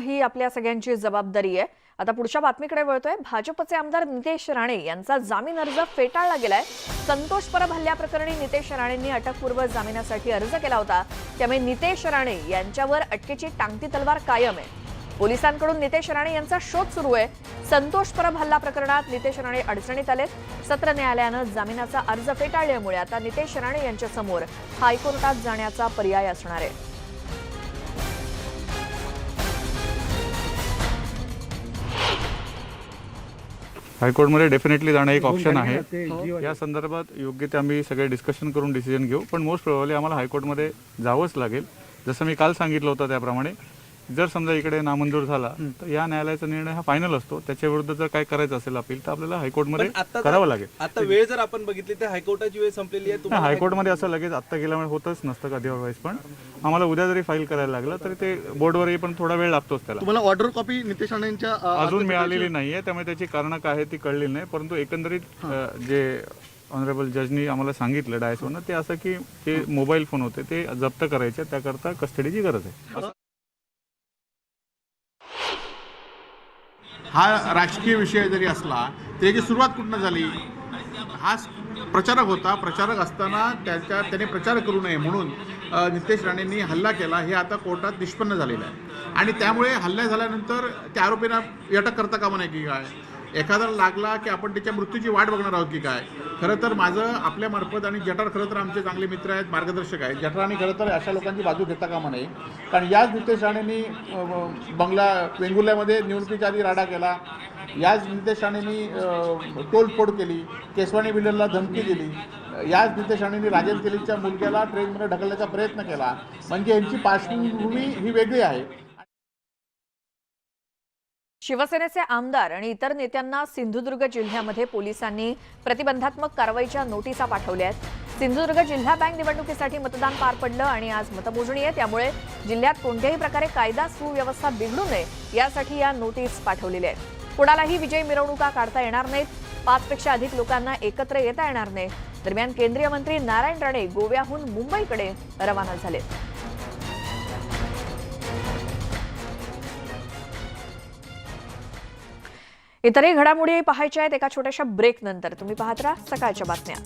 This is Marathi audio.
ही आपल्या सगळ्यांची जबाबदारी आहे. आता पुढच्या बातमीकडे वळतोय. भाजपचे आमदार नितेश राणे यांचा जामीन अर्ज फेटाळला गेलाय. संतोष परब हल्ल्याप्रकरणी नितेश राणेंनी अटकपूर्व जामिनासाठी अर्ज केला होता. त्यामुळे नितेश राणे यांच्यावर अटकेची टांगती तलवार कायम आहे. पोलिसांकडून नितेश राणे यांचा शोध सुरू आहे. संतोष परब हल्ला प्रकरणात नितेश राणे अडचणीत आलेत. सत्र न्यायालयानं जामिनाचा अर्ज फेटाळल्यामुळे आता नितेश राणे यांच्यासमोर हायकोर्टात जाण्याचा पर्याय असणार आहे. हायकोर्टमध्ये डेफिनेटली जाणं एक ऑप्शन आहे. या संदर्भात योग्य ते आम्ही सगळे डिस्कशन करून डिसिजन घेऊ. पण मोस्ट प्रोबेबली आम्हाला हायकोर्टमध्ये जावंच लागेल. जसं मी काल सांगितलं होतं त्याप्रमाणे जर समजा इकडे नामंजूर झाला तर या न्यायालयाचा निर्णय हा फायनल असतो. त्याच्या विरुद्ध जर काय करायचं असेल अपील तर आपल्याला हायकोर्टमध्ये आता करावं लागेल. आता वेळ जर आपण बघितली तर हायकोर्टाची वेळ संपलेली आहे. हायकोर्टमध्ये असं लगेच आत्ता गेल्यामुळे होतच नसतं कधी अदरवाईज पण आम्हाला उद्या जरी फाईल करायला लागलं तरी ते बोर्डवरही पण थोडा वेळ लागतोच त्याला. तुम्हाला ऑर्डर कॉपी नितेश राणेंच्या अजून मिळालेली नाहीये त्यामुळे त्याची कारणं काय आहेत ती कळलेली नाही. परंतु एकंदरीत जे ऑनरेबल जजनी आम्हाला सांगितलं डायसवरनं ते असं की जे मोबाईल फोन होते ते जप्त करायचे त्याकरता कस्टडीची गरज आहे. हा राजकीय विषय जरी असला त्याची सुरुवात कुठनं झाली? हा प्रचारक होता. प्रचारक असताना त्याच्या त्याने प्रचार करू नये म्हणून नितेश राणेंनी हल्ला केला. हे आता कोर्टात निष्पन्न झालेलं आहे. आणि त्यामुळे हल्ला झाल्यानंतर त्या आरोपींना अटक करता कामा नाही की काय? एखादा लागला की आपण त्याच्या मृत्यूची वाट बघणार आहोत की काय? खरं तर माझं आपल्यामार्फत आणि जठार खरं तर आमचे चांगले मित्र आहेत मार्गदर्शक आहेत. जठराने खरं तर अशा लोकांची बाजू घेता कामा नये. कारण याच नितेश राणेंनी बंगला वेंगुर्ल्यामध्ये निवडणुकीच्या आधी राडा केला. याच नितेश राणेंनी अ, तोडफोड केली. केसवानी बिल्डरला धमकी दिली. याच नितेश राणेंनी राजेंद्र केलीच्या मुलग्याला ट्रेनमध्ये ढकलण्याचा प्रयत्न केला. म्हणजे यांची पार्श्वभूमी ही वेगळी आहे. शिवसेनेचे आमदार आणि इतर नेत्यांना सिंधुदुर्ग जिल्ह्यामध्ये पोलिसांनी प्रतिबंधात्मक कारवाईच्या नोटिसा पाठवल्या आहेत. सिंधुदुर्ग जिल्हा बँक निवडणुकीसाठी मतदान पार पडलं आणि आज मतमोजणी आहे. त्यामुळे जिल्ह्यात कोणत्याही प्रकारे कायदा सुव्यवस्था बिघडू नये यासाठी या नोटीस पाठवलेल्या आहेत. कुणालाही विजयी मिरवणुका काढता येणार नाहीत. पाचपेक्षा अधिक लोकांना एकत्र येता येणार नाही. दरम्यान केंद्रीय मंत्री नारायण राणे गोव्याहून मुंबईकडे रवाना झालेत. इतरही घडामोडी पाहायच्या आहेत एका छोट्याशा ब्रेक नंतर. तुम्ही पाहत राहा सकाळच्या बातम्या.